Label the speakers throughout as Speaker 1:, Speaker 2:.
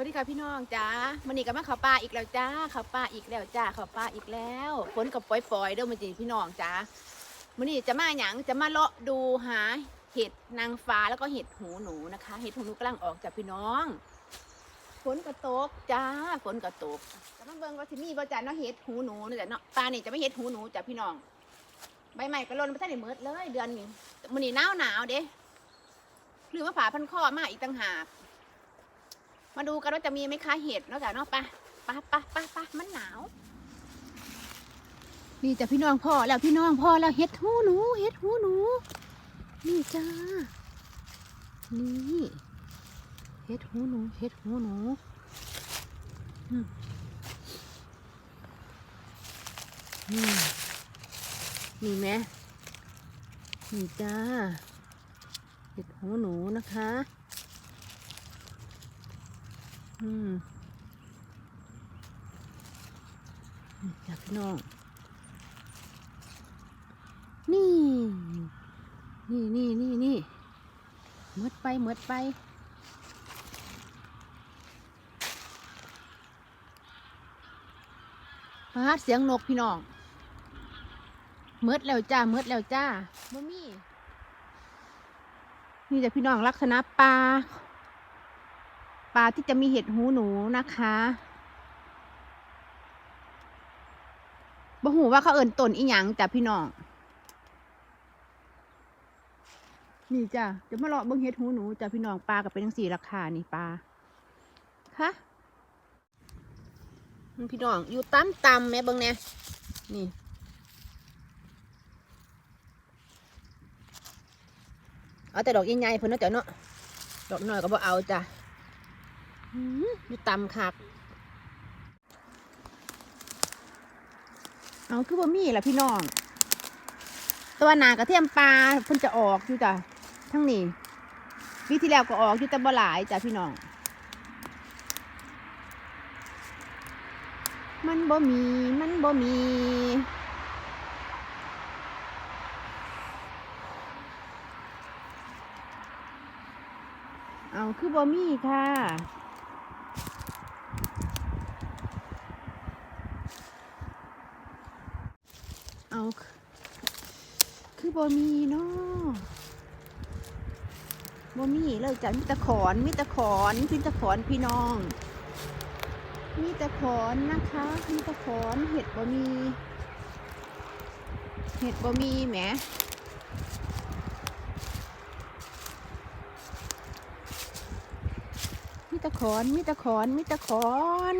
Speaker 1: วัสดีค่ะพี่น้องจ้ามันนี้ก็มาเขาป่าอีกแล้วจ้าเขาป่าอีกแล้วจ้าเขาป่าอีกแล้วฝนกับปล่อยๆเด้อมันจีพี่น้องจ้ามันนี้จะมาหยังจะมาเลาะดูหาเห็ดนางฟ้าแล้วก็เห็ดหูหนูนะคะ เห็ดหูหนูกำลังออกจากพี่น้องฝนก็ตกจ้าฝนก็ตกแต่มาเบิ่งว่าที่นี่ว่าจ้าเนาะเห็ดหูหนูนี่แหละเนาะปลานี่จะไม่เห็ดหูหนูจ้าพี่น้องใบใหม่ก็ล่นมาตั้งแต่เมื่อเลย เดือนนี้มันนี้หนาวหนาวเด้หรือว่าผ่าพันข้อมาอีกต่างหาก มาดูกันว่าจะมีไหมคะเห็ดนอกจากนอกปะปะปะปะปะมันหนาว นี่จะพี่น้องพ่อแล้วพี่น้องพ่อแล้วเห็ดหูหนูเห็ดหูหนูนี่จ้านี่เห็ดหูหนูเห็ดหูหนูมนี่นี่ไหมนี่จ้าเห็ดหูหนูนะคะ อืมนี่จ้ะพี่น้อง นี่ นี่นี่นี่นี่หมดไปหมดไปฟาเสียงนกพี่น้องเมดแล้วจ้าเมดแล้วจ้าบ่มี นี่จะพี่น้องลักษณะปลา ปลาที่จะมีเห็ดหูหนูนะคะบ่หูว่าเขาเอิ่นตนอีหยังจ้ะพี่น้อง นี่จ้ะเดี๋ยวมาเลาะเบิ่งเห็ดหูหนูจ้ะพี่น้องปลากับเป็นทั้งสี่ราคานี่ปลาค่ะอืมพี่น้องอยู่ตั้มตำแม่เบิ่งเนี่ยนี่เอาแต่ดอกใหญ่ๆเพิ่นเนาะจ้ะเนาะดอกน้อยก็บ่เอาจ้ะ อยู่ต่ำคัก เอาคือบ่มีล่ะพี่น้อง ตัวหนากระเทียมปลาเพิ่นจะออกอยู่จ้ะทั้งนี้ปีที่แล้วก็ออกอยู่แต่บ่หลายจ้ะพี่น้อง มันบ่มี มันบ่มีเอาคือบ่มีค่ะ เอาคือคือ บ่มีเนาะบ่มีเลยจ้ะมีแตะขอนมีแตะขอนมีแตะขอนพี่น้องมีตะขอนนะคะมีตะขอนเห็ดบ่มี เห็ดบ่มีแหมมีตะขอนมีตะขอนมีตะขอน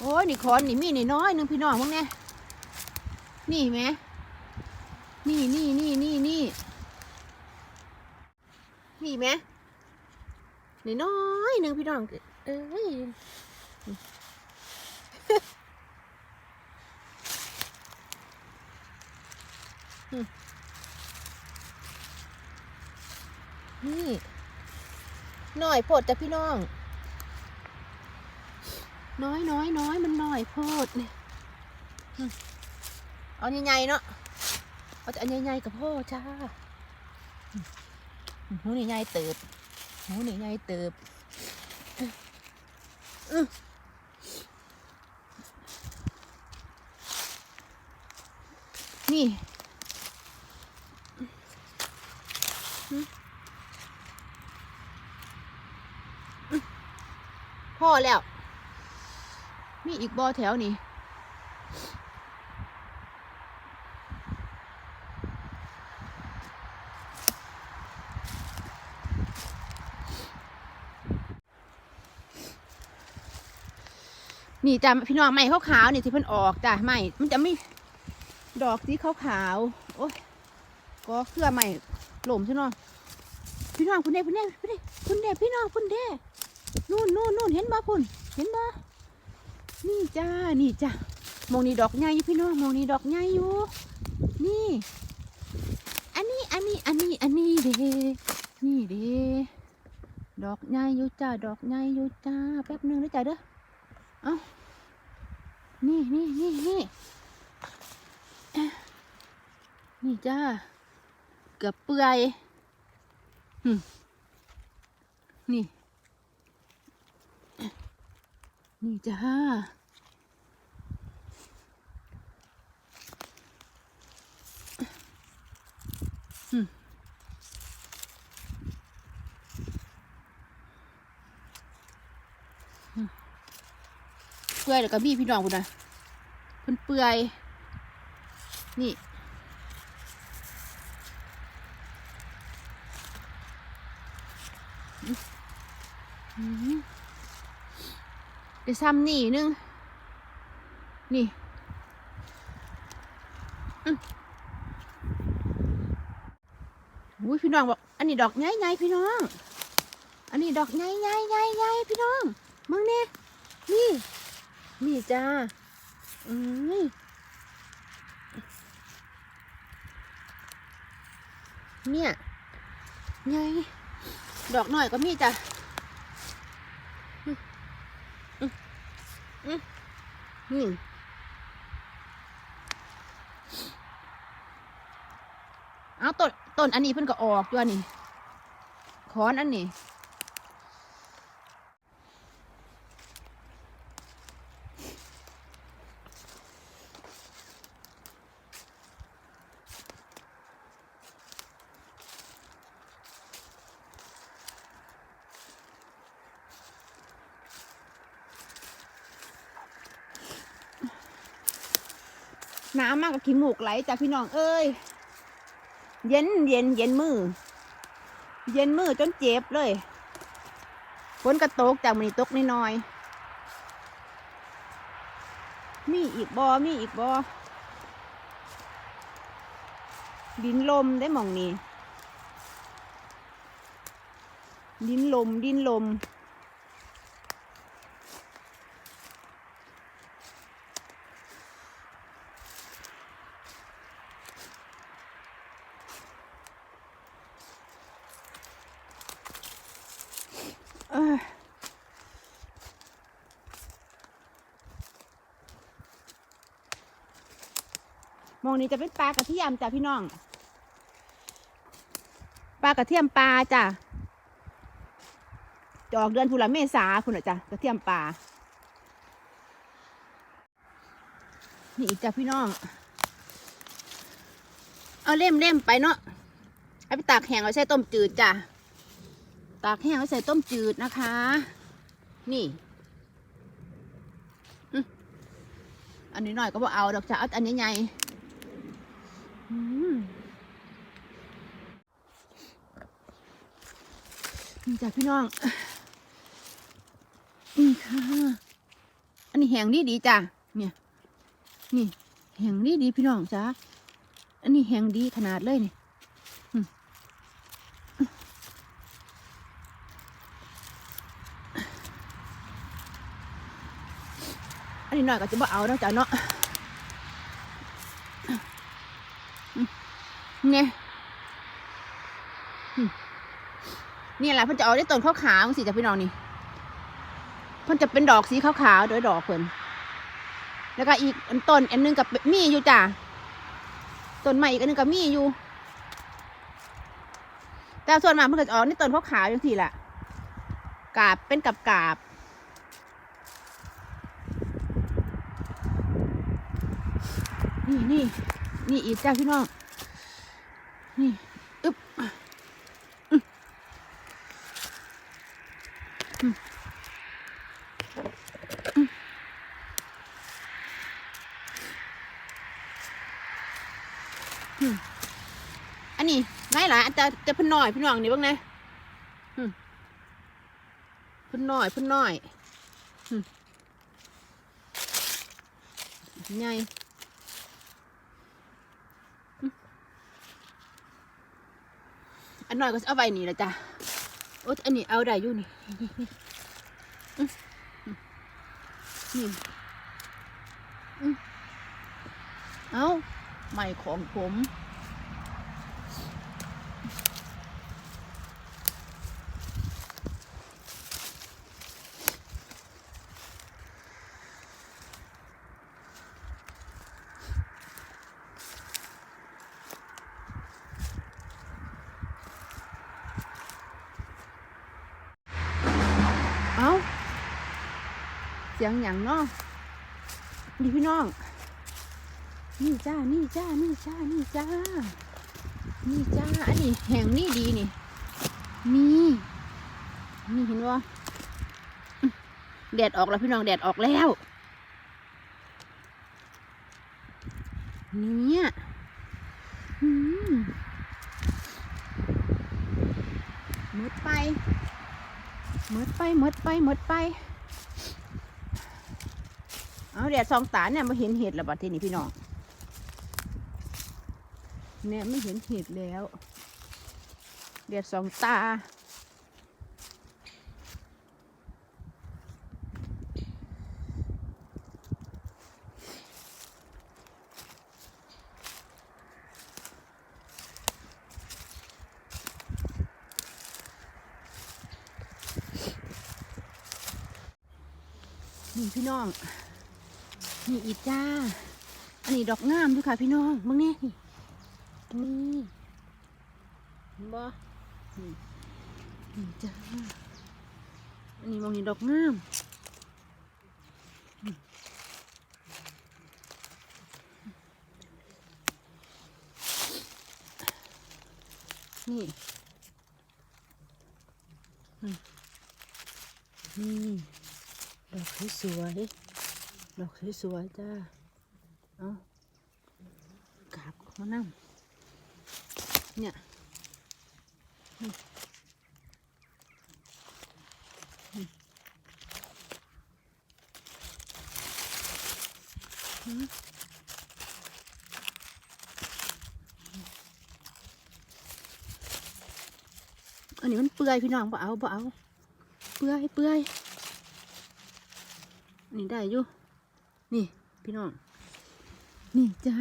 Speaker 1: โอ้ยนี่ขอนนี่มีนี่น้อยหนึงพี่น้องพวกเนี้ย นี่ไหมนี่นี่นี่นี่นี่นี่ไหมนี่น้อยหนึ่งพี่น้องเอ้ยนี่หน่อยโพดจ้ะพี่น้อง น้อยน้อยน้อยมันน้อยโพดเนี่อืม เอาใหญ่ๆเนาะเอาแต่อันใหญ่ๆกับพ่อจ้าหูนี่ใหญ่เติบหูนี่ใหญ่เติบนี่พ่อแล้ว มีอีกบ่อแถวนี่ นี่จ้ะพี่น้องใหม่ขาวๆนี่ที่เพิ่นออกจ้ะใหม่มันจะไม่ดอกสีขาวๆโอ้ยก็เครือใหม่หล่มใช่เนาะพี่น้องพุ่นเด้พุ่นเด้พุ่นเด้พุ่นเด้พี่น้องพุ่นเด้นู่นนู่นนู่นเห็นบ่พุ่นเห็นบ่นี่จ้านี่จ้ามองนี่ดอกใหญ่อยู่พี่น้องมองนี่ดอกใหญ่อยู่ นี่ อันนี้อันนี้อันนี้อันนี้เด้นี่เด้ดอกใหญ่อยู่จ้าดอกใหญ่อยู่จ้าแป๊บหนึงนะจ้าเด้อ เอานี่นี่นี่นี่นี่จ้า เกือบเปื่อยหึนี่ นี่จ้า เปื่อยแล้วก็มีพี่น้องคุณนะเพิ่นเปื่อย นี่เดี๋ยวซ้ำนี่นึง นี่อุ้ยพี่น้องบอก อันนี้ดอกใหญ่ๆพี่น้อง อันนี้ดอกใหญ่ๆใหญ่ๆพี่น้องมึงเนี่ยนี่ นี่จ้าอืมเนี่ยใหญ่ดอกหน่อยก็มีจ้ะนี่เอาต้นต้นอันนี้เพิ่นก็ออกด้วยนี่ขอนอันนี้ น้ำมากกับขี้มูกไหลจ้ะพี่น้องเอ้ย เย็นเย็นเย็นมือ เย็นมือจนเจ็บเลยฝนกระตกจากมันตกน้อย มีอีกบอมีอีกบอดินลมได้หมองนี่ดินลมดินลม มองนี้จะเป็นปลากระเทียมจ้ะพี่น้อง ปลากระเทียมปลาจ้ะจอกเดือนพุละเมษาคุณอะจ้ะกระเทียมปลา นี่อีกจ้ะพี่น้อง เอาเล่มเล่มไปเนาะเอาไปตากแห้งเอาใส่ต้มจืดจ้ะ ตากแห้งไว้ใส่ต้มจืดนะคะ นี่อันนี้หน่อยก็บอกเอาดอกจ้าอาอันนี้ใหญ่นี่จ้ะพี่น้อง นี่ค่ะ อันนี้แห้งดีดีจ้ะ เนี่ย นี่แห้งดีดีพี่น้องจ้าอันนี้แห้งดีขนาดเลยนี่ นนี้หน่อยก็จะบ่เอาเนาะจ้ะเนาะเนี่ยนี่แหละเพิ่นจะเอาได้ต้นขาวๆสิจ้ะพี่น้องนี่เพิ่นจะเป็นดอกสีขาวๆโดยดอกเพิ่นแล้วก็อีกอันต้นอันหนึงกับมีอยู่จ้ะต้นใหม่อีกอันหนึงกับมีอยู่ แต่ส่วนมากมันก็จะออกในต้นขาวๆอย่างที่แหละกาบเป็นกับกาบ นี่นี่นี่อีกจ้าพี่น้อง นี่ อึ๊บอืมอืมอืมอืมอันนี้ไม่หลายอันจะจะพิ่นน้อยพี่น้องนี่บ้างนะอืมพิ่นน้อยพิ่นน้อยอืมใหญ่ นน้อยก็เอาไว้นี่ละจ้ะโอ๊ตอันนี้เอาได้อยู่นี่นี่เอาใหม่ของผม เสียงหยังเนาะดีพี่น้อง นี่จ้า นี่จ้า นี่จ้า นี่จ้า นี่จ้า อันนี้แห่งนี่ดีนี่ นี่นี่เห็นว่าแดดออกแล้วพี่น้องแดดออกแล้ว เนี่ยอืมหมดไปหมดไปหมดไปหมดไป เอาแดดสองตาเนี่ยมาเห็นเห็ดแล้วบัดทีนี้พี่น้องเนี่ยไม่เห็นเห็ดแล้วแดดสองตานี่พี่น้อง นี่อีกจ้า อันนี้ดอกงามด้วยค่ะพี่น้องมึงนี่นี่นี่บ่นี่นี่จ้า อันนี้มองนี่ดอกงามนี่นี่ดอกสวย ดอกสวยๆจ้า เอากราบมานั่งเนี่ยอันนี้มันเปื่อยพี่น้องบ่เอาบ่เอา เปื่อยเปื่อยนี่ได้อยู่ นี่พี่น้อง นี่จ้า